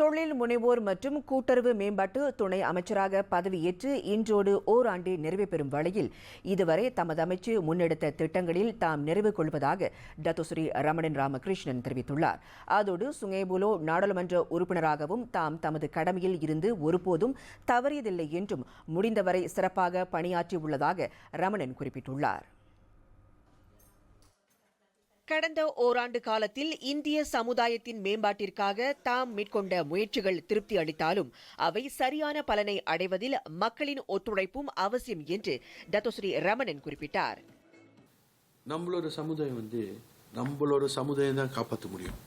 தொழில் முனைவோர் மற்றும் கூட்டுறவு மேம்பாட்டு துணை அமைச்சராக பதவியேற்று இன்றோடு ஓராண்டு நிறைவு பெறும் வழியில் இதுவரை தமது அமைச்சு முன்னெடுத்த திட்டங்களில் தாம் நிறைவு கொள்வதாக டத்துஸ்ரீ ரமணன் ராமகிருஷ்ணன் தெரிவித்துள்ளார். அதோடு சுங்கேபுலோ நாடாளுமன்ற உறுப்பினராகவும் தாம் தமது கடமையில் இருந்து ஒருபோதும் தவறியதில்லை என்றும் முடிந்தவரை சிறப்பாக பணியாற்றியுள்ளதாக ரமணன் குறிப்பிட்டுள்ளார். கடந்த ஓராண்டு காலத்தில் இந்திய சமுதாயத்தின் மேம்பாட்டிற்காக தாம் மேற்கொண்ட முயற்சிகள் திருப்தி அளித்தாலும் அவை சரியான பலனை அடைவதில் மக்களின் ஒத்துழைப்பும் அவசியம் என்று தத்தோஸ்ரீ ரமணன் குறிப்பிட்டார். நம்மளோட சமுதாயம் வந்து நம்மளோட சமுதாயம் தான் காப்பாற்ற முடியும்.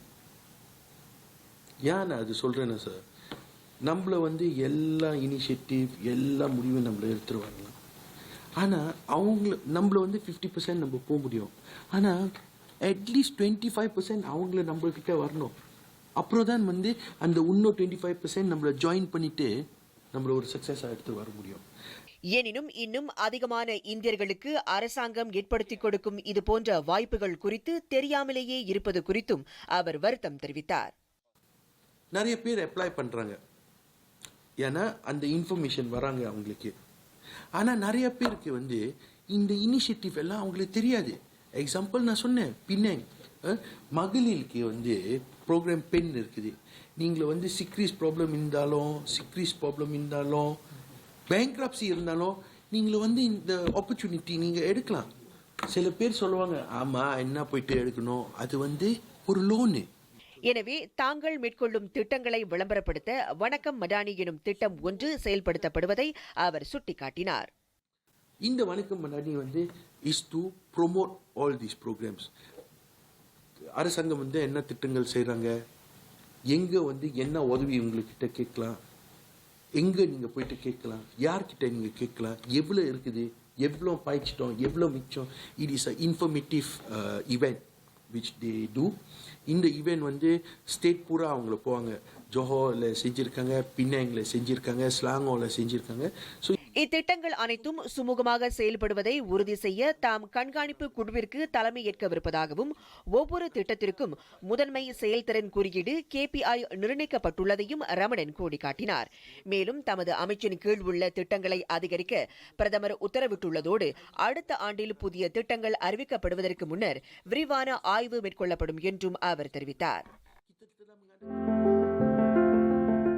ஏன் நான் அது சொல்றேன்னா சார் நம்மள வந்து எல்லா இனிஷியேட்டிவ் எல்லா முடிவும் நம்மள எடுத்துருவாங்க. ஆனால் அவங்கள நம்மள வந்து ஃபிஃப்டி பர்சன்ட் நம்ம போக முடியும். ஆனால் அட்லீஸ்ட் டுவெண்ட்டி ஃபைவ் பர்சன்ட் அவங்கள நம்மக்கிட்ட வரணும். அப்புறம் தான் வந்து அந்த இன்னும் டுவெண்ட்டி ஃபைவ் பர்சன்ட் நம்மளை ஜாயின் பண்ணிட்டு நம்மள ஒரு சக்ஸஸாக எடுத்து வர முடியும். எனினும் இன்னும் அதிகமான இந்தியர்களுக்கு அரசாங்கம் ஏற்படுத்திக் கொடுக்கும் இதுபோன்ற வாய்ப்புகள் குறித்து தெரியாமலேயே இருப்பது குறித்தும் அவர் வருத்தம் தெரிவித்தார். நிறைய பேர் அப்ளை பண்றாங்க. ஏன்னா அந்த இன்ஃபர்மேஷன் வராங்க அவங்களுக்கு. ஆனா நிறைய பேருக்கு வந்து இந்த இனிஷியேட்டிவ் எல்லாம் அவங்களுக்கு தெரியாது. எக்ஸாம்பிள் நான் சொன்னேன் பின்னேங் அஹ், மகளிருக்கு வந்து ப்ரோக்ராம் பெண் இருக்குது. நீங்கள வந்து சிக்ரீஸ் ப்ராப்ளம் இருந்தாலும் சிக்ரீஸ் ப்ராப்ளம் இருந்தாலும் பேங்க்ரப்சி இருந்தாலும் நீங்கள வந்து இந்த ஆப்பர்ச்சுனிட்டி நீங்க எடுக்கலாம். சில பேர் சொல்லுவாங்க ஆமா என்ன போயிட்டு எடுக்கணும்? அது வந்து ஒரு லோனு எனவே தாங்கள் மேற்கொள்ளும் திட்டங்களை விளம்பரப்படுத்த வணக்கம் மடானி எனும் திட்டம் ஒன்று செயல்படுத்தப்படுவதை அவர் சுட்டிக்காட்டினார். இந்த வணக்கம் முன்னாடி வந்து is to promote all these programmes அரசாங்கம் வந்து என்ன திட்டங்கள் செய்கிறாங்க எங்கே வந்து என்ன உதவி உங்கள்கிட்ட கேட்கலாம்? எங்கே நீங்கள் போயிட்டு கேட்கலாம்? யார்கிட்ட நீங்கள் கேட்கலாம்? எவ்வளோ இருக்குது? எவ்வளோ பாய்ச்சிட்டோம்? எவ்வளோ மிச்சம்? It is a informative event which they do இந்த இவெண்ட் வந்து ஸ்டேட் பூரா அவங்கள போவாங்க. ஜொஹோவில் செஞ்சுருக்காங்க பின்னாங்கில் செஞ்சுருக்காங்க ஸ்லாங்கோவில் செஞ்சுருக்காங்க. ஸோ இத்திட்டங்கள் அனைத்தும் சுமூகமாக செயல்படுவதை உறுதி செய்ய தாம் கண்காணிப்பு குழுவிற்கு தலைமை ஏற்கவிருப்பதாகவும் ஒவ்வொரு திட்டத்திற்கும் முதன்மை செயல்திறன் குறியீடு கேபிஐ நிர்ணயிக்கப்பட்டுள்ளதையும் ரமணன் கோடிக்காட்டினார் மேலும் தமது அமைச்சின் கீழ் உள்ள திட்டங்களை அதிகரிக்க பிரதமர் உத்தரவிட்டுள்ளதோடு அடுத்த ஆண்டில் புதிய திட்டங்கள் அறிவிக்கப்படுவதற்கு முன்னர் விரிவான ஆய்வு மேற்கொள்ளப்படும் என்றும் அவர் தெரிவித்தார்.